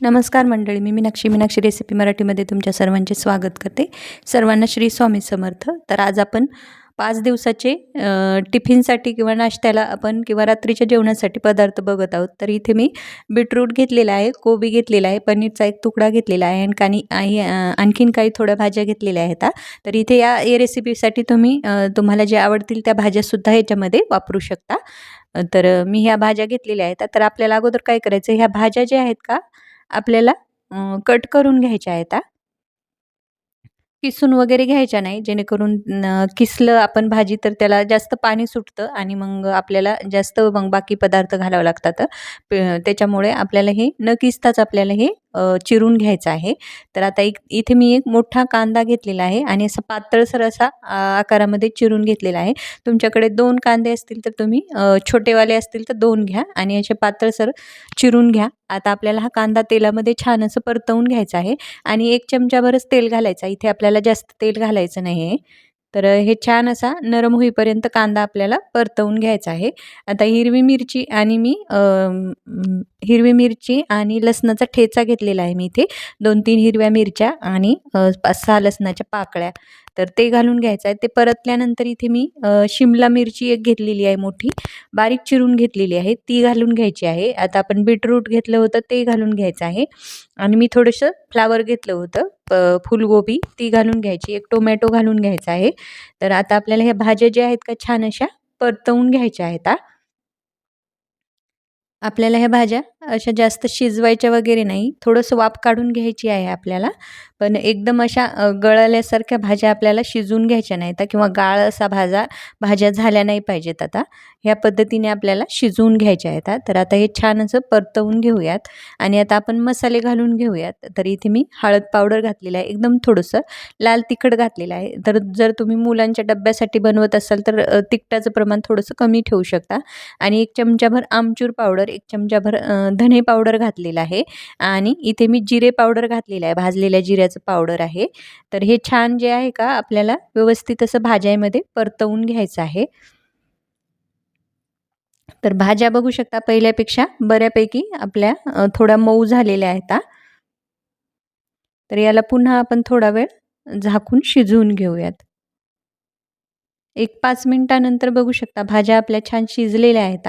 नमस्कार मंडळी मी मीनाक्षी. मीनाक्षी रेसिपी मराठीमध्ये तुमच्या सर्वांचे स्वागत करते. सर्वांना श्री स्वामी समर्थ. तर आज आपण पाच दिवसाचे टिफिनसाठी किंवा नाश्त्याला आपण किंवा रात्रीच्या जेवणासाठी पदार्थ बघत आहोत. तर इथे मी बीटरूट घेतलेला आहे कोबी घेतलेला आहे पनीरचा एक तुकडा घेतलेला आहे आणि काही आहे, आणखीन काही थोड्या भाज्या घेतलेल्या आहेत तर इथे या रेसिपीसाठी तुम्ही तुम्हाला जे आवडतील त्या भाज्यासुद्धा ह्याच्यामध्ये वापरू शकता. तर मी ह्या भाज्या घेतलेल्या आहेत. तर आपल्याला अगोदर काय करायचं ह्या भाज्या ज्या आहेत का आपल्याला कट करून घ्यायच्या आहेत किसून वगैरे घ्यायच्या नाही जेणेकरून किसलं आपण भाजी तर त्याला जास्त पाणी सुटतं आणि मग आपल्याला जास्त मग बाकी पदार्थ घालावं लागतात त्याच्यामुळे आपल्याला हे न किसताच आपल्याला हे चिरून घ्यायचं आहे. तर आता एक इथे मी एक मोठा कांदा घेतलेला आहे आणि असा पातळसर असा आकारामध्ये चिरून घेतलेला आहे. तुमच्याकडे दोन कांदे असतील तर तुम्ही छोटेवाले असतील तर दोन घ्या आणि असे पातळसर चिरून घ्या. आता आपल्याला हा कांदा तेलामध्ये छान असं परतवून घ्यायचा आहे आणि एक चमचाभरच तेल घालायचं इथे आपल्याला जास्त तेल घालायचं नाही आहे तर हे छान असा नरम होईपर्यंत कांदा आपल्याला परतवून घ्यायचा आहे. आता हिरवी मिरची आणि मी हिरवी मिरची आणि लसणाचा ठेचा घेतलेला आहे मी इथे. दोन तीन हिरव्या मिरच्या आणि पाच सहा लसणाच्या पाकळ्या. तर ते घालून घ्यायचं आहे. ते परतल्यानंतर इथे मी शिमला मिरची एक घेतलेली आहे मोठी. बारीक चिरून घेतलेली आहे. ती घालून घ्यायची आहे. आता आपण बीटरूट घेतलं होतं ते घालून घ्यायचं आहे. आणि मी थोडंसं फ्लावर घेतलं होतं. फुलगोबी ती घालून घ्यायची एक टोमॅटो घालून घ्यायचा आहे. तर आता आपल्याला ह्या भाज्या ज्या आहेत का छान अशा परतवून घ्यायच्या आहेत आपल्याला ह्या भाज्या अशा जास्त शिजवायच्या वगैरे नाही. थोडंसं वाफ काढून घ्यायची आहे आपल्याला. पण एकदम अशा गळल्यासारख्या भाज्या आपल्याला शिजवून घ्यायच्या नाहीत किंवा गाळ असा भाजा भाज्या झाल्या नाही पाहिजेत आता. ह्या पद्धतीने आपल्याला शिजवून घ्यायच्या आहेत. तर आता हे छान असं परतवून घेऊयात. आणि आता आपण मसाले घालून घेऊयात. तर इथे मी हळद पावडर घातलेला आहे. एकदम थोडंसं लाल तिखट घातलेलं आहे. तर जर तुम्ही मुलांच्या डब्यासाठी बनवत असाल तर तिखटाचं प्रमाण थोडंसं कमी ठेवू शकता. आणि एक चमचाभर आमचूर पावडर एक चमचाभर धने पावडर घातलेला आहे आणि इथे मी जिरे पावडर घातलेलं आहे भाजलेल्या जिऱ्याचं पावडर आहे. तर हे छान जे आहे का आपल्याला व्यवस्थित असं भाज्यामध्ये परतवून घ्यायचं आहे. तर भाज्या बघू शकता पहिल्यापेक्षा बऱ्यापैकी आपल्या थोड्या मऊ झालेल्या आहेत तर याला पुन्हा आपण थोडा वेळ झाकून शिजवून घेऊयात. एक पाच मिनटानंतर बघू शकता भाज्या आपल्या छान शिजलेल्या आहेत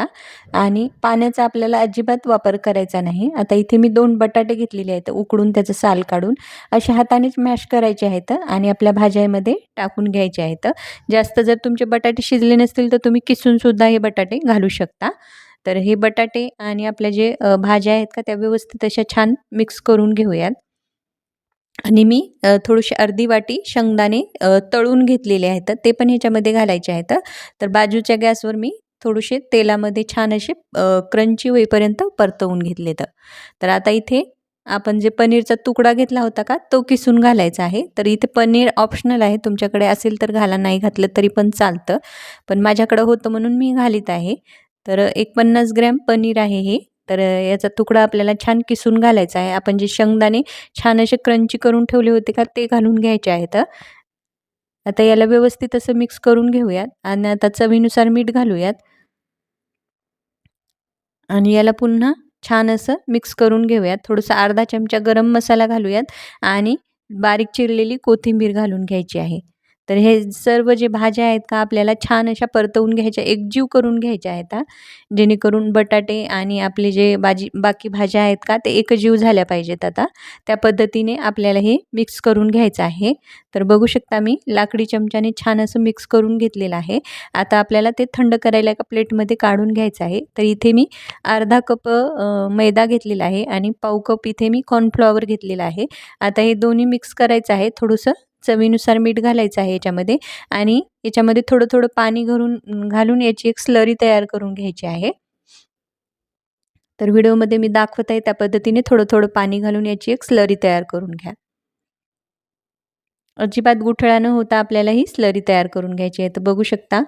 आणि पाण्याचा आपल्याला अजिबात वापर करायचा नाही. आता इथे मी दोन बटाटे घेतलेले आहेत उकडून त्याचं साल काढून. अशा हातानेच मॅश करायचे आहेत आणि आपल्या भाज्यामध्ये टाकून घ्यायचे आहेत. जास्त जर तुमचे बटाटे शिजले नसतील तर तुम्ही किसूनसुद्धा हे बटाटे घालू शकता. तर हे बटाटे आणि आपल्या जे भाज्या आहेत का त्या व्यवस्थित अशा छान मिक्स करून घेऊयात. आणि मी थोडीशी अर्धी वाटी शेंगदाणे तळून घेतलेले आहेत. ते पण ह्याच्यामध्ये घालायचे आहेत. तर बाजूच्या गॅसवर मी थोडेसे तेलामध्ये छान असे क्रंची होईपर्यंत परतवून घेतले तर आता इथे आपण जे पनीरचा तुकडा घेतला होता का तो किसून घालायचा आहे. तर इथे पनीर ऑप्शनल आहे. तुमच्याकडे असेल तर घाला नाही घातलं तरी पण चालतं. पण माझ्याकडं होतं म्हणून मी घालीत आहे. तर एक पन्नास ग्रॅम पनीर आहे हे. तर याचा तुकडा आपल्याला छान किसून घालायचा आहे. आपण जे शेंगदाणे छान असे क्रंची करून ठेवले होते का ते घालून घ्यायचे आहेत आता याला व्यवस्थित असं मिक्स करून घेऊयात आणि आता चवीनुसार मीठ घालूयात. आणि याला पुन्हा छान असं मिक्स करून घेऊयात. थोडंसं अर्धा चमचा गरम मसाला घालूयात आणि बारीक चिरलेली कोथिंबीर घालून घ्यायची आहे. तर हे सर्व जे भाज्या आहेत का आपल्याला छान अशा परतवून घ्यायच्या एकजीव करून घ्यायच्या आहेत हा. जेणेकरून बटाटे आणि आपले जे भाजी बाकी भाज्या आहेत का ते एकजीव झाल्या पाहिजेत आता. त्या पद्धतीने आपल्याला हे मिक्स करून घ्यायचं आहे. तर बघू शकता मी लाकडी चमच्याने छान असं मिक्स करून घेतलेलं आहे. आता आपल्याला ते थंड करायला एका प्लेटमध्ये काढून घ्यायचं आहे. तर इथे मी अर्धा कप मैदा घेतलेला आहे आणि पाव कप इथे मी कॉर्नफ्लॉवर घेतलेला आहे. आता हे दोन्ही मिक्स करायचं आहे थोडंसं. चवीनुसार मीठ घालायचं आहे याच्यामध्ये आणि याच्यामध्ये थोडं थोडं पाणी घरून घालून याची एक स्लरी तयार करून घ्यायची आहे. तर व्हिडिओमध्ये मी दाखवत आहे त्या पद्धतीने थोडं थोडं पाणी घालून याची एक स्लरी तयार करून घ्या. अजिबात गुठळा न होता आपल्याला ही स्लरी तयार करून घ्यायची आहे. तर बघू शकता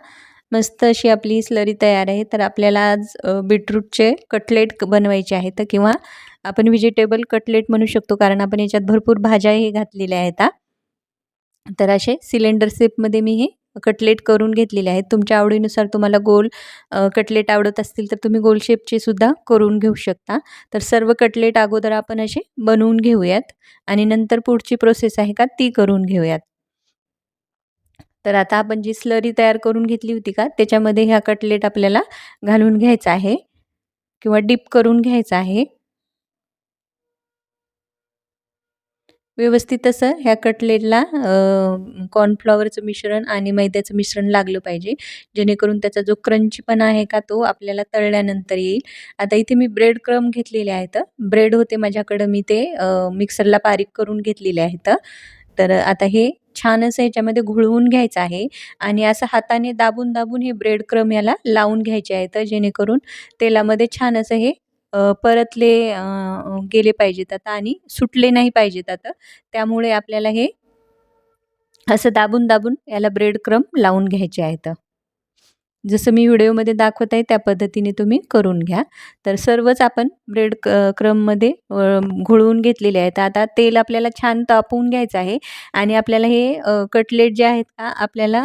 मस्त अशी आपली स्लरी तयार आहे. तर आपल्याला आज बीटरूटचे कटलेट बनवायचे आहेत. किंवा आपण व्हेजिटेबल कटलेट म्हणू शकतो कारण आपण याच्यात भरपूर भाज्याही घातलेल्या आहेत तर असे सिलेंडर शेपमध्ये मी हे कटलेट करून घेतलेले आहेत. तुमच्या आवडीनुसार तुम्हाला गोल कटलेट आवडत असतील तर तुम्ही गोल शेपचे सुद्धा करून घेऊ शकता. तर सर्व कटलेट अगोदर आपण असे बनवून घेऊयात आणि नंतर पुढची प्रोसेस आहे का ती करून घेऊयात. तर आता आपण जी स्लरी तयार करून घेतली होती का त्याच्यामध्ये ह्या कटलेट आपल्याला घालून घ्यायचा आहे किंवा डिप करून घ्यायचा आहे. व्यवस्थित असं ह्या कटलेटला कॉर्नफ्लॉवरचं मिश्रण आणि मैद्याचं मिश्रण लागलं पाहिजे. जेणेकरून त्याचा जो क्रंचीपणा आहे का तो आपल्याला तळल्यानंतर येईल. आता इथे मी ब्रेड क्रम घेतलेले आहेत. ब्रेड होते माझ्याकडं मी ते मिक्सरला बारीक करून घेतलेले आहेत. तर आता हे छान असं ह्याच्यामध्ये घुळवून घ्यायचं आहे आणि असं हाताने दाबून दाबून हे ब्रेड क्रम याला लावून घ्यायचे आहेत. जेणेकरून तेलामध्ये छान असं हे परतले गेले पाहिजेत आता आणि सुटले नाही पाहिजेत आता. त्यामुळे आपल्याला हे असं दाबून दाबून याला ब्रेड क्रम लावून घ्यायचे आहेत. जसं मी व्हिडिओमध्ये दाखवत आहे त्या पद्धतीने तुम्ही करून घ्या. तर सर्वच आपण ब्रेड क क्रममध्ये घोळवून घेतलेले आहेत. आता तेल आपल्याला छान तापवून घ्यायचं आहे आणि आपल्याला हे कटलेट जे आहेत का आपल्याला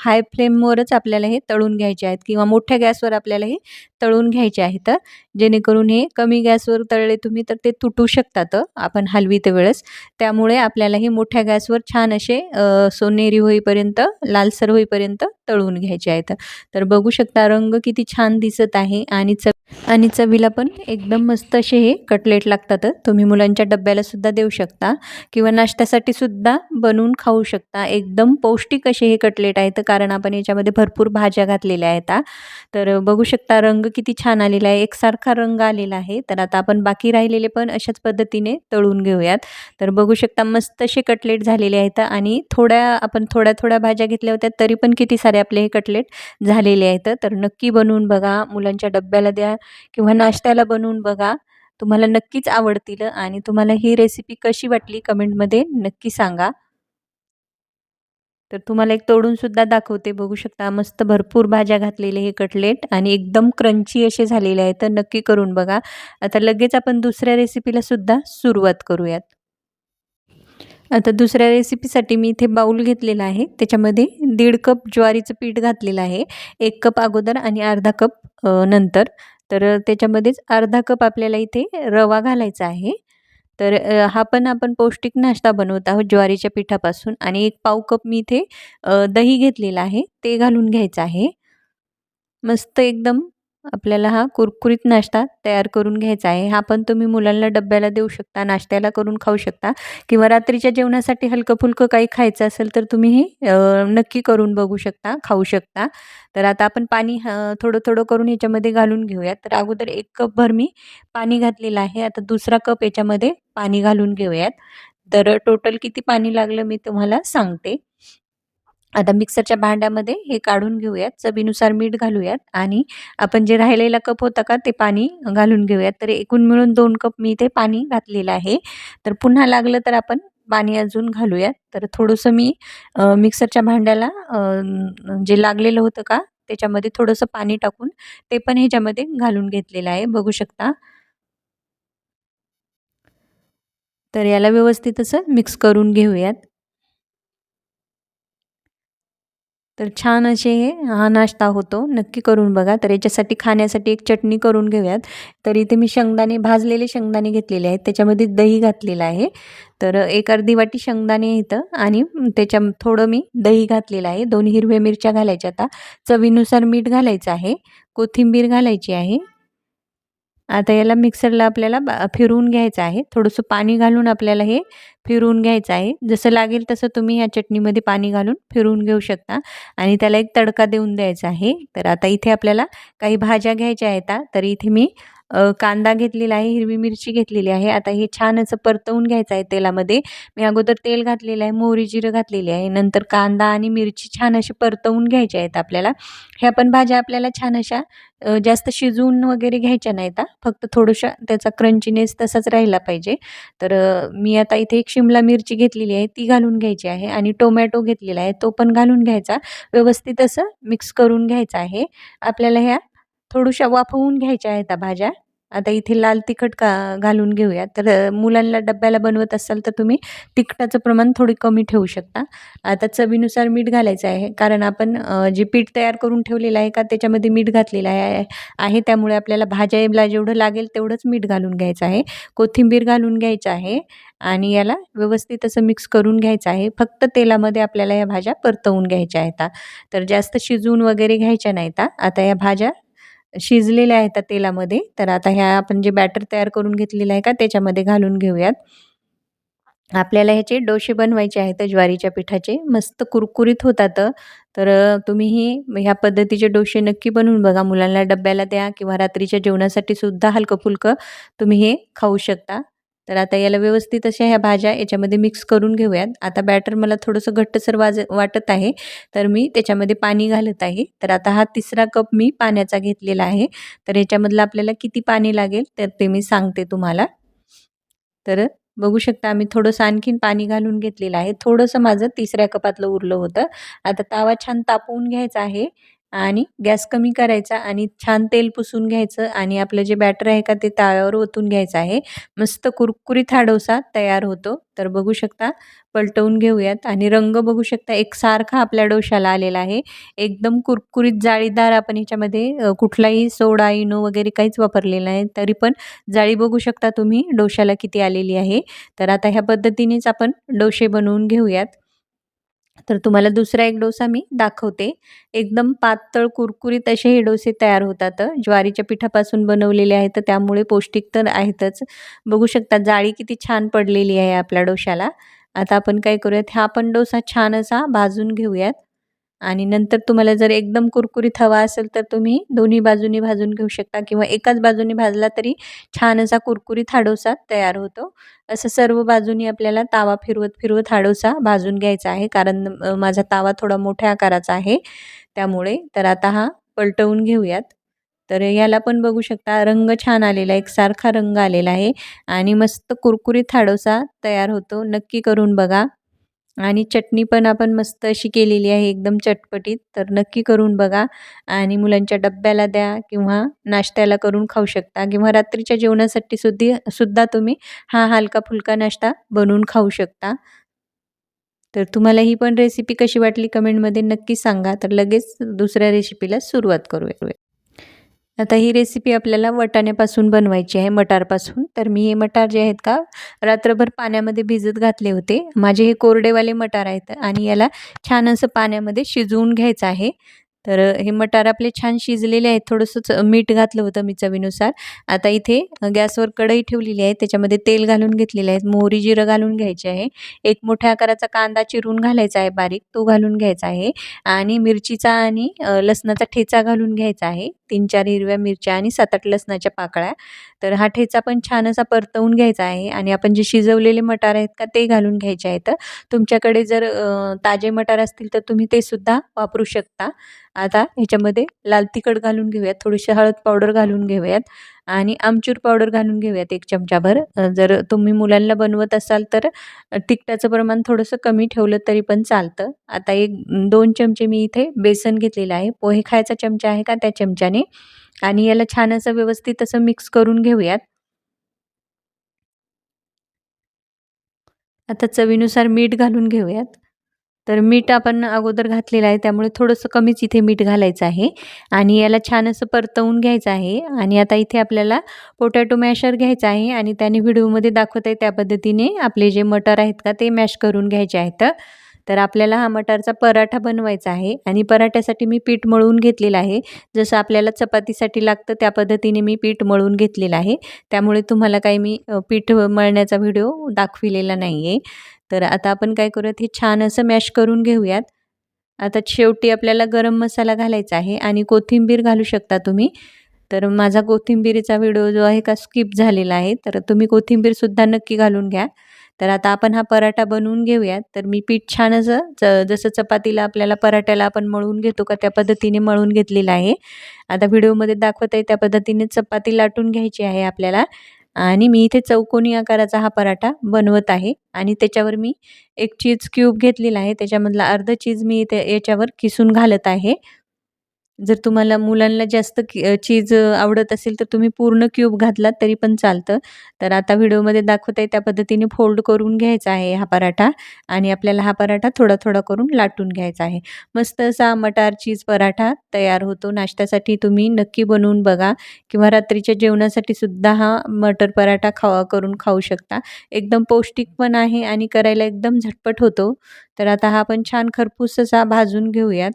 हाय फ्लेमवरच आपल्याला हे तळून घ्यायचे आहेत किंवा मोठ्या गॅसवर आपल्याला हे तळून घ्यायचे आहेत जेणेकरून हे कमी गॅसवर तळले तुम्ही तर ते तुटू शकतात आपण हलवीते वेळेस. त्यामुळे आपल्याला हे मोठ्या गॅसवर छान असे सोनेरी होईपर्यंत लालसर होईपर्यंत तळून घ्यायचे आहेत तर बघू शकता रंग किती छान दिसत आहे आणि च आणि चवीला पण एकदम मस्त असे हे कटलेट लागतात. तुम्ही मुलांच्या डब्याला सुद्धा देऊ शकता किंवा नाश्त्यासाठी सुद्धा बनवून खाऊ शकता. एकदम पौष्टिक असे हे कटलेट आहेत. कारण आपण याच्यामध्ये भरपूर भाज्या घातलेल्या आहेत. तर बघू शकता रंग किती छान आलेला आहे. एकसारखा रंग आलेला आहे. तर आता आपण बाकी राहिलेले पण अशाच पद्धतीने तळून घेऊयात. तर बघू शकता मस्त असे कटलेट झालेले आहेत. आणि थोड्या आपण थोड्या थोड्या भाज्या घेतल्या होत्या तरी पण किती सारे आपले हे कटलेट झालेले आहेत. तर नक्की बनवून बघा. मुलांच्या डब्याला द्या. किंवा नाश्त्याला बनवून बघा. तुम्हाला नक्कीच आवडतील आणि तुम्हाला ही रेसिपी कशी वाटली कमेंटमध्ये नक्की सांगा. तर तुम्हाला एक तोडून सुद्धा दाखवते. बघू शकता मस्त भरपूर भाज्या घातलेले हे कटलेट आणि एकदम क्रंची असे झालेले आहेत. तर नक्की करून बघा. आता लगेच आपण दुसऱ्या रेसिपीला सुद्धा सुरुवात करूयात. आता दुसऱ्या रेसिपीसाठी मी इथे बाऊल घेतलेला आहे. त्याच्यामध्ये दीड कप ज्वारीचं पीठ घातलेलं आहे. एक कप अगोदर आणि अर्धा कप नंतर. तर त्याच्यामध्येच अर्धा कप आपल्याला इथे रवा घालायचा आहे. तर हा पण आपण पौष्टिक नाश्ता बनवत आहोत ज्वारीच्या पिठापासून आणि एक पाव कप मी इथे दही घेतलेलं आहे ते घालून घ्यायचं आहे. मस्त एकदम आपल्याला हा कुरकुरीत नाश्ता तयार करून घ्यायचा आहे. हा पण तुम्ही मुलांना डब्याला देऊ शकता नाश्त्याला करून खाऊ शकता किंवा रात्रीच्या जेवणासाठी हलकं फुलकं काही खायचं असेल तर तुम्ही हे नक्की करून बघू शकता खाऊ शकता. तर आता आपण पाणी थोडं थोडं करून याच्यामध्ये घालून घेऊयात. तर अगोदर एक कपभर मी पाणी घातलेलं आहे. आता दुसरा कप याच्यामध्ये पाणी घालून घेऊयात. तर टोटल किती पाणी लागलं मी तुम्हाला सांगते. आता मिक्सरच्या भांड्यामध्ये हे काढून घेऊयात. चवीनुसार मीठ घालूयात आणि आपण जे राहिलेला कप होता का ते पाणी घालून घेऊयात. तर एकूण मिळून दोन कप मी इथे पाणी घातलेलं आहे. तर पुन्हा लागलं तर आपण पाणी अजून घालूयात. तर थोडंसं मी मिक्सरच्या भांड्याला जे लागलेलं होतं का त्याच्यामध्ये थोडंसं पाणी टाकून ते पण ह्याच्यामध्ये घालून घेतलेलं आहे. बघू शकता. तर याला व्यवस्थित असं मिक्स करून घेऊयात. तर छान असे हे हा नाश्ता होतो. नक्की करून बघा. तर याच्यासाठी खाण्यासाठी एक चटणी करून घेऊयात. तर इथे मी शेंगदाणे भाजलेले शेंगदाणे घेतलेले आहेत. त्याच्यामध्ये दही घातलेलं आहे. तर एक अर्धी वाटी शेंगदाणे इथं आणि त्याच्या थोडं मी दही घातलेलं आहे. दोन हिरव्या मिरच्या घालायच्या आता. चवीनुसार मीठ घालायचं आहे. कोथिंबीर घालायची आहे. आता याला मिक्सरला आपल्याला फिरवून घ्यायचं आहे. थोडंसं पाणी घालून आपल्याला हे फिरवून घ्यायचं आहे. जसं लागेल तसं तुम्ही ह्या चटणीमध्ये पाणी घालून फिरवून घेऊ शकता. आणि त्याला एक तडका देऊन द्यायचा आहे. तर आता इथे आपल्याला काही भाज्या घ्यायच्या आहेत. तर इथे मी कांदा घेतलेला आहे हिरवी मिरची घेतलेली आहे. आता हे छान असं परतवून घ्यायचं आहे तेलामध्ये. मी अगोदर तेल घातलेलं आहे मोहरी जिरं घातलेली आहे. नंतर कांदा आणि मिरची छान अशी परतवून घ्यायच्या आहेत आपल्याला. ह्या पण भाज्या आपल्याला छान अशा जास्त शिजवून वगैरे घ्यायच्या नाहीत. फक्त थोडंसं त्याचा क्रंचीनेस तसाच राहिला पाहिजे. तर मी आता इथे एक शिमला मिरची घेतलेली आहे ती घालून घ्यायची आहे. आणि टोमॅटो घेतलेला आहे तो पण घालून घ्यायचा. व्यवस्थित असं मिक्स करून घ्यायचा आहे. आपल्याला ह्या थोड्याशा वाफवून घ्यायच्या आहेत भाज्या. आता इथे लाल तिखट का घालून घेऊया तर मुलांना डब्याला बनवत असाल तर तुम्ही तिखटाचं प्रमाण थोडी कमी ठेवू शकता. आता चवीनुसार मीठ घालायचं आहे. कारण आपण जे पीठ तयार करून ठेवलेलं आहे का त्याच्यामध्ये मीठ घातलेलं आहे आहे. त्यामुळे आपल्याला भाज्याला जेवढं लागेल तेवढंच मीठ घालून घ्यायचं आहे. कोथिंबीर घालून घ्यायचं आहे. आणि याला व्यवस्थित असं मिक्स करून घ्यायचं आहे. फक्त तेलामध्ये आपल्याला या भाज्या परतवून घ्यायच्या आहेत. तर जास्त शिजवून वगैरे घ्यायच्या नाहीत. आता या भाज्या शिजलेल्या आहेत तेलामध्ये. तर आता ह्या आपण जे बॅटर तयार करून घेतलेलं आहे का त्याच्यामध्ये घालून घेऊयात. आपल्याला ह्याचे डोसे बनवायचे आहेत ज्वारीच्या पिठाचे. मस्त कुरकुरीत होतात. तर तुम्हीही ह्या पद्धतीचे डोसे नक्की बनवून बघा. मुलांना डब्याला द्या किंवा रात्रीच्या जेवणासाठी सुद्धा हलकं फुलकं तुम्ही हे खाऊ शकता. तर आता याला व्यवस्थित अशा ह्या भाज्या याच्यामध्ये मिक्स करून घेऊयात. आता बॅटर मला थोडंसं घट्टसर वाज वाटत आहे तर मी त्याच्यामध्ये पाणी घालत आहे. तर आता हा तिसरा कप मी पाण्याचा घेतलेला आहे. तर याच्यामधलं आपल्याला किती पाणी लागेल तर ते मी सांगते तुम्हाला. तर बघू शकता आम्ही थोडंसं आणखीन पाणी घालून घेतलेलं आहे. थोडंसं माझं तिसऱ्या कपातलं उरलं होतं. आता तावा छान तापवून घ्यायचा आहे. आणि गॅस कमी करायचा आणि छान तेल पुसून घ्यायचं आणि आपलं जे बॅटर आहे का ते तव्यावर ओतून घ्यायचं आहे. मस्त कुरकुरीत हा डोसा तयार होतो. तर बघू शकता पलटवून घेऊयात आणि रंग बघू शकता एकसारखा आपल्या डोशाला आलेला आहे. एकदम कुरकुरीत जाळीदार आपण ह्याच्यामध्ये कुठलाही सोडा इनो वगैरे काहीच वापरलेलं आहे तरी पण जाळी बघू शकता तुम्ही डोशाला किती आलेली आहे. तर आता ह्या पद्धतीनेच आपण डोसे बनवून घेऊयात. तर तुम्हाला दुसरा एक डोसा मी दाखवते. एकदम पातळ कुरकुरीत असे हे डोसे तयार होतात. ज्वारीच्या पिठापासून बनवलेले आहेत त्यामुळे पौष्टिक तर आहेतच. बघू शकता जाळी किती छान पडलेली आहे आपल्या डोशाला आता आपण काय करूयात? हा पण डोसा छान असा भाजून घेऊयात. आणि नंतर तुम्हाला जर एकदम कुरकुरीत हवा असेल तर तुम्ही दोन्ही बाजूनी भाजून घेऊ शकता किंवा एकाच बाजूनी भाजला तरी छान असा कुरकुरीत हाडोसा तयार होतो. असं सर्व बाजूनी आपल्याला तावा फिरवत फिरवत हाडोसा भाजून घ्यायचा आहे कारण माझा तावा थोडा मोठ्या आकाराचा आहे. त्यामुळे तर आता हा पलटवून घेऊयात. तर याला पण बघू शकता रंग छान आलेला आहे एकसारखा रंग आलेला आहे आणि मस्त कुरकुरीत हाडोसा तयार होतो. नक्की करून बघा. आणि चटणी पण आपण मस्त अशी केलेली आहे एकदम चटपटीत. तर नक्की करून बघा आणि मुलांच्या डब्याला द्या किंवा नाश्त्याला करून खाऊ शकता किंवा रात्रीच्या जेवणासाठी सुद्धा सुद्धा तुम्ही हा हलका फुलका नाश्ता बनवून खाऊ शकता. तर तुम्हाला ही पण रेसिपी कशी वाटली कमेंटमध्ये नक्की सांगा. तर लगेच दुसऱ्या रेसिपीला सुरुवात करूया. आता ही रेसिपी आपल्याला वटाण्यापासून बनवायची आहे मटारपासून. तर मी हे मटार जे आहेत का रात्रभर पाण्यामध्ये भिजत घातले होते. माझे हे कोरडेवाले मटार आहेत आणि याला छान असं पाण्यामध्ये शिजवून घ्यायचं आहे. तर हे मटार आपले छान शिजलेले आहेत. थोडंसं मीठ घातलं होतं मी चवीनुसार. आता इथे गॅसवर कढई ठेवलेली आहे. त्याच्यामध्ये तेल घालून घेतलेले आहेत मोहरी जिरं घालून घ्यायचे आहे. एक मोठ्या आकाराचा कांदा चिरून घालायचा आहे बारीक. तो घालून घ्यायचा आहे. आणि मिरचीचा आणि लसणाचा ठेचा घालून घ्यायचा आहे. तीन चार हिरव्या मिरच्या आणि सात आठ लसणाच्या पाकळ्या. तर हा ठेचा पण छान असा परतवून घ्यायचा आहे आणि आपण जे शिजवलेले मटार आहेत का ते घालून घ्यायचे आहेत. तुमच्याकडे जर ताजे मटार असतील तर तुम्ही ते सुद्धा वापरू शकता. आता ह्याच्यामध्ये लाल तिखट घालून घेऊयात थोडीशी हळद पावडर घालून घेऊयात. आणि आमचूर पावडर घालून घेऊयात एक चमचाभर. जर तुम्ही मुलांना बनवत असाल तर तिखटाचं प्रमाण थोडंसं कमी ठेवलं तरी पण चालतं. आता एक दोन चमचे मी इथे बेसन घेतलेलं आहे. पोहे खायचा चमचा आहे का? त्या चमच्याने. आणि याला छान असं व्यवस्थित असं मिक्स करून घेऊयात. आता चवीनुसार मीठ घालून घेऊयात. तर मीठ आपण अगोदर घातलेलं आहे त्यामुळे थोडंसं कमीच इथे मीठ घालायचं आहे. आणि याला छान असं परतवून घ्यायचं आहे. आणि आता इथे आपल्याला पोटॅटो मॅशर घ्यायचं आहे आणि त्याने व्हिडिओमध्ये दाखवत आहे त्या पद्धतीने आपले जे मटर आहेत का ते मॅश करून घ्यायचे आहेत. तर आपल्याला हा मटारचा पराठा बनवायचा आहे आणि पराठ्यासाठी मी पीठ मळून घेतलेलं आहे. जसं आपल्याला चपातीसाठी लागतं त्या पद्धतीने मी पीठ मळून घेतलेलं आहे. त्यामुळे तुम्हाला काही मी पीठ मळण्याचा व्हिडिओ दाखविलेला नाही आहे तर आता आपण काय करूयात हे छान असं मॅश करून घेऊयात. आता शेवटी आपल्याला गरम मसाला घालायचा आहे आणि कोथिंबीर घालू शकता तुम्ही. तर माझा कोथिंबीरीचा व्हिडिओ जो आहे का स्किप झालेला आहे तर तुम्ही कोथिंबीरसुद्धा नक्की घालून घ्या. तर आता आपण हा पराठा बनवून घेऊयात. तर मी पीठ छान असं च जसं चपातीला आपल्याला पराठ्याला आपण मळून घेतो का त्या पद्धतीने मळून घेतलेलं आहे. आता व्हिडिओमध्ये दाखवत आहे त्या पद्धतीने चपाती लाटून घ्यायची आहे आपल्याला. आणि मी इथे चौकोनी आकाराचा हा पराठा बनवत आहे. आणि त्याच्यावर मी एक चीज क्यूब घेतलेला आहे. त्याच्यामधला अर्ध चीज मी इथे याच्यावर किसून घालत आहे. जर तुम्हाला मुलांना जास्त की चीज आवडत असेल तर तुम्ही पूर्ण क्यूब घातलात तरी पण चालतं. तर आता व्हिडिओमध्ये दाखवत आहे त्या पद्धतीने फोल्ड करून घ्यायचा आहे हा पराठा आणि आपल्याला हा पराठा थोडा थोडा करून लाटून घ्यायचा आहे. मस्त असा मटार चीज पराठा तयार होतो. नाश्त्यासाठी तुम्ही नक्की बनवून बघा किंवा रात्रीच्या जेवणासाठी सुद्धा हा मटर पराठा खावा करून खाऊ शकता. एकदम पौष्टिक पण आहे आणि करायला एकदम झटपट होतो. तर आता हा आपण छान खरपूस असा भाजून घेऊयात.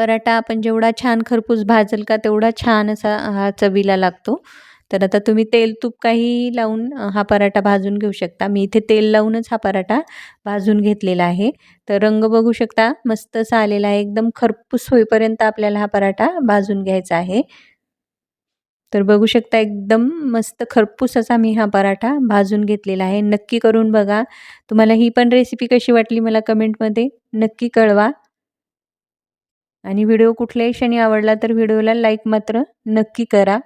पराठा आपण जेवढा छान खरपूस भाजल का तेवढा छान असा हा चवीला लागतो. तर आता तुम्ही तेल तूप काही लावून हा पराठा भाजून घेऊ शकता. मी इथे तेल लावूनच हा पराठा भाजून घेतलेला आहे. तर रंग बघू शकता मस्त असा आलेला आहे. एकदम खरपूस होईपर्यंत आपल्याला हा पराठा भाजून घ्यायचा आहे. तर बघू शकता एकदम मस्त खरपूस असा मी हा पराठा भाजून घेतलेला आहे. नक्की करून बघा. तुम्हाला ही पण रेसिपी कशी वाटली मला कमेंटमध्ये नक्की कळवा. आणि व्हिडिओ कुठल्याही क्षणी आवडला तर व्हिडिओला लाईक मात्र नक्की करा.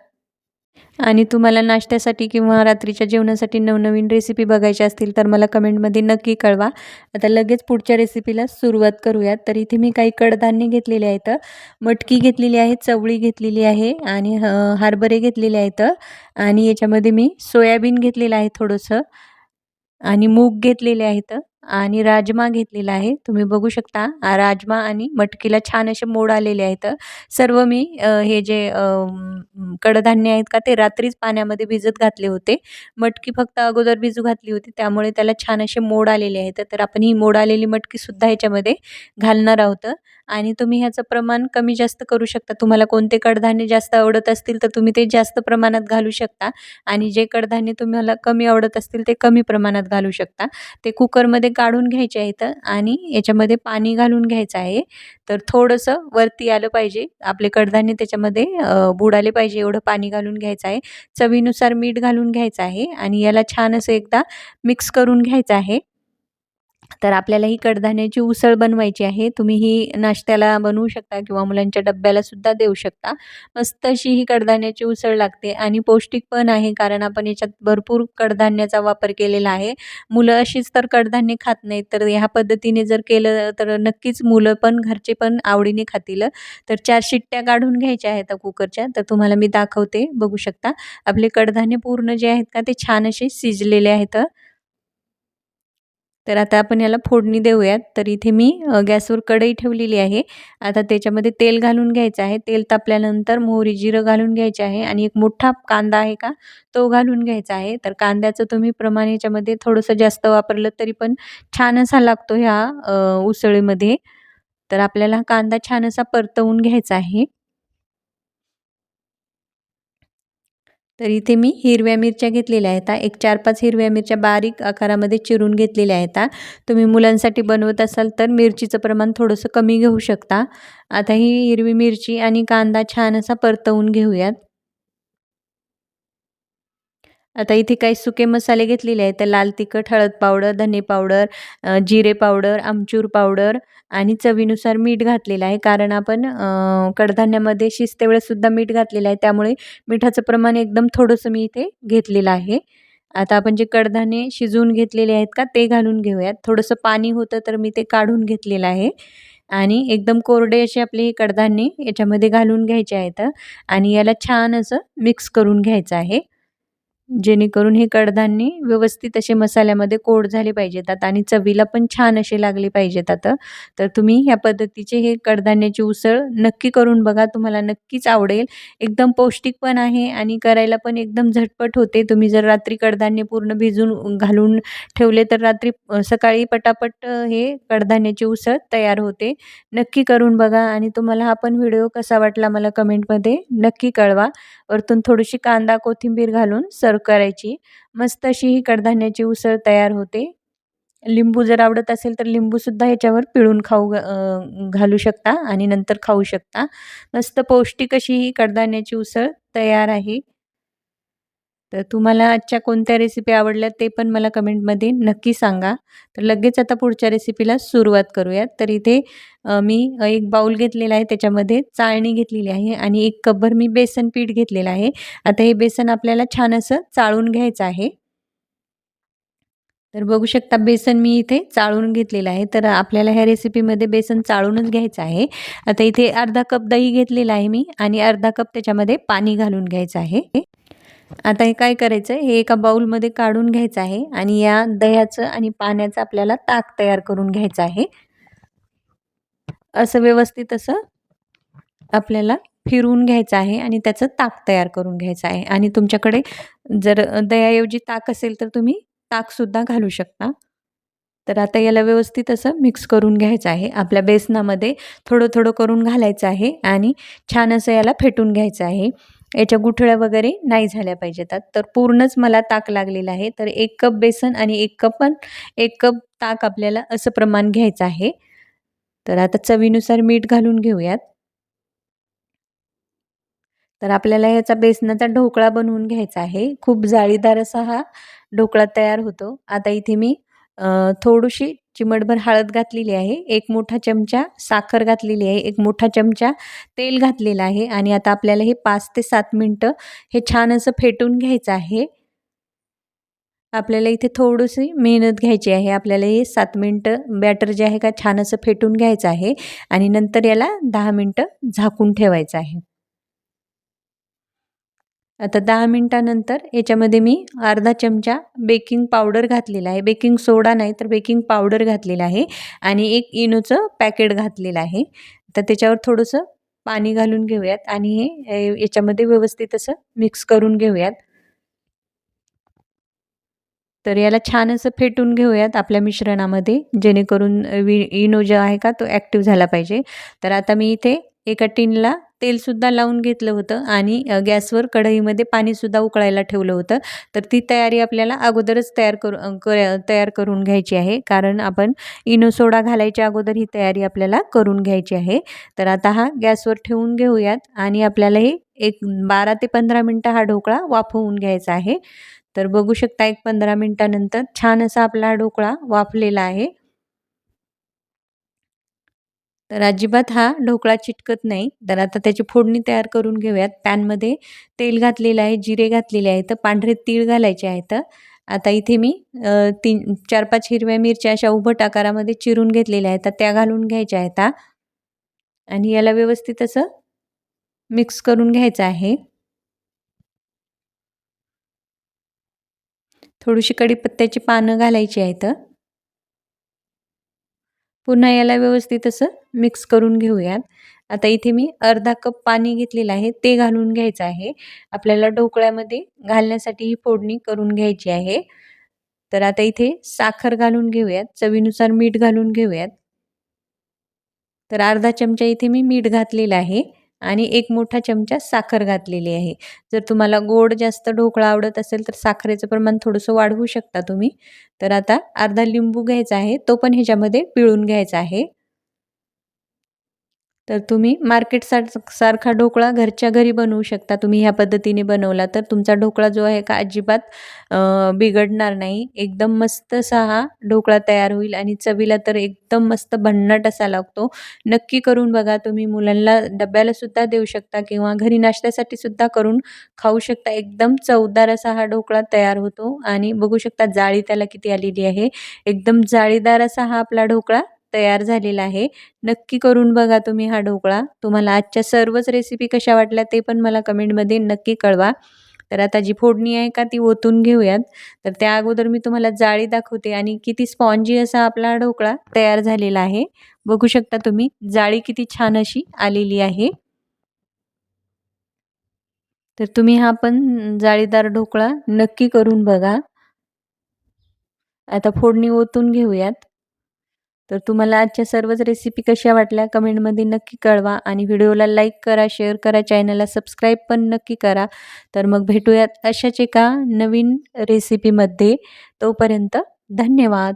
आणि तुम्हाला नाश्त्यासाठी किंवा रात्रीच्या जेवणासाठी नवनवीन रेसिपी बघायच्या असतील तर मला कमेंटमध्ये नक्की कळवा. आता लगेच पुढच्या रेसिपीला सुरुवात करूयात. तर इथे मी काही कडधान्य घेतलेले आहेत. मटकी घेतलेली आहे चवळी घेतलेली आहे आणि हरभरे घेतलेले आहेत. आणि याच्यामध्ये मी सोयाबीन घेतलेलं आहे थोडंसं. आणि मूग घेतलेले आहेत. आणि राजमा घेतलेला आहे. तुम्ही बघू शकता राजमा आणि मटकीला छान असे मोड आलेले आहेत. सर्व मी हे जे कडधान्य आहेत का ते रात्रीच पाण्यामध्ये भिजत घातले होते. मटकी फक्त अगोदर भिजू घातली होती त्यामुळे त्याला छान असे मोड आलेले आहेत. तर आपण ही मोड आलेली मटकीसुद्धा ह्याच्यामध्ये घालणार आहोत. आणि तुम्ही ह्याचं प्रमाण कमी जास्त करू शकता. तुम्हाला कोणते कडधान्य जास्त आवडत असतील तर तुम्ही ते जास्त प्रमाणात घालू शकता. आणि जे कडधान्य तुम्हाला कमी आवडत असतील ते कमी प्रमाणात घालू शकता. ते कुकरमध्ये काढून घ्यायचे आहेत आणि याच्यामध्ये पाणी घालून घ्यायचं आहे. तर थोडंसं वरती आलं पाहिजे. आपले कडधान्य त्याच्यामध्ये बुडाले पाहिजे. एवढं पाणी घालून घ्यायचं आहे. चवीनुसार मीठ घालून घ्यायचं आहे आणि याला छान असं एकदा मिक्स करून घ्यायचं आहे. तर आपल्याला ही कडधान्याची उसळ बनवायची आहे. तुम्ही ही नाश्त्याला बनवू शकता किंवा मुलांच्या डब्याला सुद्धा देऊ शकता. मस्त अशी ही कडधान्याची उसळ लागते आणि पौष्टिक पण आहे कारण आपण याच्यात भरपूर कडधान्याचा वापर केलेला आहे. मुलं अशीच तर कडधान्य खात नाहीत तर ह्या पद्धतीने जर केलं तर नक्कीच मुलं पण घरचे पण आवडीने खातील. तर चार शिट्ट्या काढून घ्यायच्या आहेत कुकरच्या तर तुम्हाला मी दाखवते बघू शकता. आपले कडधान्य पूर्ण जे आहेत का ते छान असे शिजलेले आहेत. तर आता आपण याला फोडणी देऊयात. तर इथे मी गॅसवर कढई ठेवलेली आहे. आता त्याच्यामध्ये तेल घालून घ्यायचं आहे. तेल तापल्यानंतर मोहरी जिरं घालून घ्यायचे आहे आणि एक मोठा कांदा आहे का तो घालून घ्यायचा आहे. तर कांद्याचं तुम्ही प्रमाण याच्यामध्ये थोडंसं जास्त वापरलं तरी पण छान असा लागतो ह्या उसळीमध्ये. तर आपल्याला कांदा छान असा परतवून घ्यायचा आहे. तर इथे मी हिरव्या मिरच्या घेतलेल्या आहेत एक चार पाच हिरव्या मिरच्या बारीक आकारामध्ये चिरून घेतलेल्या आहेत तुम्ही मुलांसाठी बनवत असाल तर मिरचीचं प्रमाण थोडंसं कमी घेऊ शकता. आता ही हिरवी मिरची आणि कांदा छान असा परतवून घेऊयात. आता इथे काही सुके मसाले घेतलेले आहेत. तर लाल तिखट हळद पावडर धने पावडर जिरे पावडर आमचूर पावडर आणि चवीनुसार मीठ घातलेलं आहे. कारण आपण कडधान्यामध्ये शिजते वेळेसुद्धा मीठ घातलेलं आहे. त्यामुळे मिठाचं प्रमाण एकदम थोडंसं मी इथे घेतलेलं आहे. आता आपण जे कडधान्ये शिजवून घेतलेले आहेत का ते घालून घेऊयात. थोडंसं पाणी होतं तर मी ते काढून घेतलेलं आहे. आणि एकदम कोरडे असे आपले कडधान्ये याच्यामध्ये घालून घ्यायचे आहेत. आणि याला छान असं मिक्स करून घ्यायचं आहे. जेणेकरून हे कडधान्य व्यवस्थित असे मसाल्यामध्ये कोड झाले पाहिजेत आणि चवीला पण छान असे लागले पाहिजेत आता. तर तुम्ही ह्या पद्धतीचे हे कडधान्याची उसळ नक्की करून बघा तुम्हाला नक्कीच आवडेल. एकदम पौष्टिक पण आहे आणि करायला पण एकदम झटपट होते. तुम्ही जर रात्री कडधान्य पूर्ण भिजून घालून ठेवले तर रात्री सकाळी पटापट हे कडधान्याची उसळ तयार होते. नक्की करून बघा आणि तुम्हाला हा पण व्हिडिओ कसा वाटला मला कमेंटमध्ये नक्की कळवा. वरतून थोडीशी कांदा कोथिंबीर घालून सर्व करायची. मस्त अशी ही कडधान्याची उसळ तयार होते. लिंबू जर आवडत असेल तर लिंबूसुद्धा ह्याच्यावर पिळून खाऊ घालू शकता आणि नंतर खाऊ शकता. मस्त पौष्टिक अशी ही कडधान्याची उसळ तयार आहे. तर तुम्हाला आजच्या कोणत्या रेसिपी आवडल्या ते पण मला कमेंटमध्ये नक्की सांगा. तर लगेच आता पुढच्या रेसिपीला सुरुवात करूयात. तर इथे मी एक बाऊल घेतलेला आहे. त्याच्यामध्ये चाळणी घेतलेली आहे आणि एक कपभर मी बेसन पीठ घेतलेलं आहे. आता हे बेसन आपल्याला छान असं चाळून घ्यायचं आहे. तर बघू शकता बेसन मी इथे चाळून घेतलेलं आहे. तर आपल्याला ह्या रेसिपीमध्ये बेसन चाळूनच घ्यायचं आहे. आता इथे अर्धा कप दही घेतलेला आहे मी आणि अर्धा कप त्याच्यामध्ये पाणी घालून घ्यायचं आहे. आता हे काय करायचं हे एका बाऊलमध्ये काढून घ्यायचं आहे आणि या दह्याचं आणि पाण्याचं आपल्याला ताक तयार करून घ्यायचं आहे. असं व्यवस्थित असं आपल्याला फिरवून घ्यायचं आहे आणि त्याचं ताक तयार करून घ्यायचं आहे. आणि तुमच्याकडे जर दह्याऐवजी ताक असेल तर तुम्ही ताकसुद्धा घालू शकता. तर आता याला व्यवस्थित असं मिक्स करून घ्यायचं आहे. आपल्या बेसनामध्ये थोडं थोडं करून घालायचं आहे आणि छान असं याला फेटून घ्यायचं आहे. याच्या गुठळ्या वगैरे नाही झाल्या पाहिजेत तर पूर्णच मला ताक लागलेलं आहे. तर एक कप बेसन आणि एक कप पण एक कप ताक आपल्याला असं प्रमाण घ्यायचं आहे. तर आता चवीनुसार मीठ घालून घेऊयात. तर आपल्याला याचा बेसनाचा ढोकळा बनवून घ्यायचा आहे. खूप जाळीदार असा हा ढोकळा तयार होतो. आता इथे मी थोडीशी चिमटभर हळद घातलेली आहे एक मोठा चमचा साखर घातलेली आहे एक मोठा चमचा तेल घातलेलं आहे आणि आता आपल्याला हे पाच ते सात मिनटं हे छान असं फेटून घ्यायचं आहे. आपल्याला इथे थोडीशी मेहनत घ्यायची आहे आपल्याला हे सात मिनटं बॅटर जे आहे का छान असं फेटून घ्यायचं आहे आणि नंतर याला दहा मिनटं झाकून ठेवायचं आहे. आता दहा मिनटानंतर याच्यामध्ये मी अर्धा चमचा बेकिंग पावडर घातलेला आहे. बेकिंग सोडा नाही तर बेकिंग पावडर घातलेला आहे आणि एक इनोचं पॅकेट घातलेलं आहे. तर त्याच्यावर थोडंसं पाणी घालून घेऊयात आणि हे याच्यामध्ये व्यवस्थित असं मिक्स करून घेऊयात. तर याला छान असं फेटून घेऊयात आपल्या मिश्रणामध्ये जेणेकरून वि इनो जो आहे का तो ॲक्टिव्ह झाला पाहिजे. तर आता मी इथे एका टिनला तेलसुद्धा लावून घेतलं होतं आणि गॅसवर कढईमध्ये पाणीसुद्धा उकळायला ठेवलं होतं. तर ती तयारी आपल्याला अगोदरच तयार करू तयार करून घ्यायची आहे. कारण आपण इनो सोडा घालायच्या अगोदर ही तयारी आपल्याला करून घ्यायची आहे. तर आता हा गॅसवर ठेवून घेऊयात आणि आपल्याला हे एक बारा ते पंधरा मिनटं हा ढोकळा वाफवून घ्यायचा आहे. तर बघू शकता एक पंधरा मिनटानंतर छान असा आपला ढोकळा वाफलेला आहे. तर अजिबात हा ढोकळा चिटकत नाही. तर आता त्याची फोडणी तयार करून घेऊयात. पॅनमध्ये तेल घातलेलं आहे जिरे घातलेले आहेत पांढरे तीळ घालायचे आहेत. आता इथे मी तीन चार पाच हिरव्या मिरच्या अशा उभट आकारामध्ये चिरून घेतलेल्या आहेत. त्या घालून घ्यायच्या आहेत आणि याला व्यवस्थित असं मिक्स करून घ्यायचं आहे. थोडीशी कढीपत्त्याची पानं घालायची आहेत. पुन्हा याला व्यवस्थित असं मिक्स करून घेऊयात. आता इथे मी अर्धा कप पाणी घेतलेलं आहे ते घालून घ्यायचं आहे. आपल्याला ढोकळ्यामध्ये घालण्यासाठी ही फोडणी करून घ्यायची आहे. तर आता इथे साखर घालून घेऊयात चवीनुसार मीठ घालून घेऊयात. तर अर्धा चमचा इथे मी मीठ घातलेलं आहे. आणि एक मोठा चमचा साखर घातलेली आहे. जर तुम्हाला गोड जास्त ढोकळा आवडत असेल तर साखरेचं प्रमाण थोडंसं वाढवू शकता तुम्ही. तर आता अर्धा लिंबू घ्यायचा आहे. तो पण ह्याच्यामध्ये पिळून घ्यायचा आहे. तर तुम्ही मार्केट सारखा ढोकळा घरच्या घरी बनवू शकता. तुम्ही ह्या पद्धतीने बनवला तर तुमचा ढोकळा जो आहे का अजिबात बिघडणार नाही. एकदम मस्त असा हा ढोकळा तयार होईल आणि चवीला तर एकदम मस्त भन्नाट असा लागतो. नक्की करून बघा. तुम्ही मुलांना डब्याला सुद्धा देऊ शकता किंवा घरी नाश्त्यासाठी सुद्धा करून खाऊ शकता. एकदम चवदार असा हा ढोकळा तयार होतो. आणि बघू शकता जाळी त्याला किती आलेली आहे. एकदम जाळीदार असा हा आपला ढोकळा तयार झालेला आहे. नक्की करून बघा तुम्ही हा ढोकळा. तुम्हाला आजच्या सर्वच रेसिपी कशा वाटल्या ते पण मला कमेंटमध्ये नक्की कळवा. तर आता जी फोडणी आहे का ती ओतून घेऊयात. तर त्या अगोदर मी तुम्हाला जाळी दाखवते आणि किती स्पॉन्जी असा आपला ढोकळा तयार झालेला आहे. बघू शकता तुम्ही जाळी किती छान अशी आलेली आहे. तर तुम्ही हा पण जाळीदार ढोकळा नक्की करून बघा. आता फोडणी ओतून घेऊयात. तर तुम्हाला आजच्या सर्वच रेसिपी कशा वाटल्या कमेंटमध्ये नक्की कळवा आणि व्हिडिओला लाईक करा शेअर करा चॅनलला सबस्क्राईब पण नक्की करा. तर मग भेटूयात अशाच एका नवीन रेसिपीमध्ये तोपर्यंत धन्यवाद.